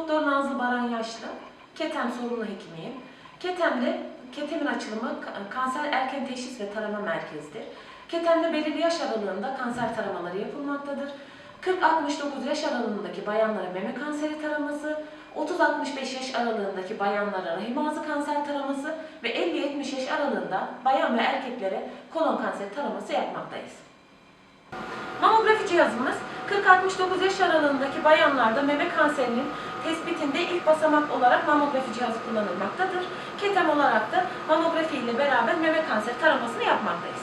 Doktor Nazlı Baran Yaşlı, Ketem sorumlu hekimiyim. Ketem'de Ketem'in açılımı ka- kanser erken teşhis ve tarama merkezidir. Ketem'de belirli yaş aralığında kanser taramaları yapılmaktadır. 40-69 yaş aralığındaki bayanlara meme kanseri taraması, 30-65 yaş aralığındaki bayanlara rahim ağzı kanser taraması ve 50-70 yaş aralığında bayan ve erkeklere kolon kanseri taraması yapmaktayız. Mamografi cihazımız 40-69 yaş aralığındaki bayanlarda meme kanserinin tespitinde ilk basamak olarak mamografi cihazı kullanılmaktadır. Ketem olarak da mamografi ile beraber meme kanseri taramasını yapmaktayız.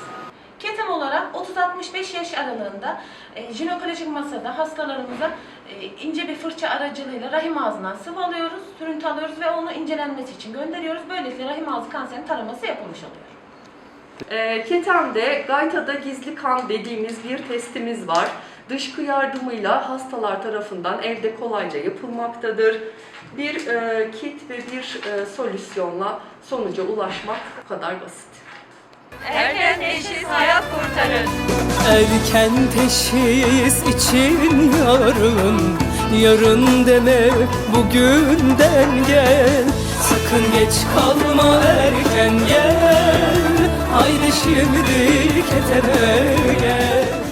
Ketem olarak 30-65 yaş aralığında e, jinekolojik masada hastalarımıza e, ince bir fırça aracılığıyla rahim ağzından sıvı alıyoruz, sürüntü alıyoruz ve onu incelenmesi için gönderiyoruz. Böylelikle rahim ağzı kanserinin taraması yapılmış oluyor. E, Ketem'de Gayta'da gizli kan dediğimiz bir testimiz var. Dışkı yardımıyla hastalar tarafından evde kolayca yapılmaktadır. Bir e, kit ve bir e, solüsyonla sonuca ulaşmak bu kadar basit. Erken teşhis hayat kurtarır. Erken teşhis için yarın Yarın deme bugünden gel Sakın geç kalma erken gel Haydi şimdi keteme gel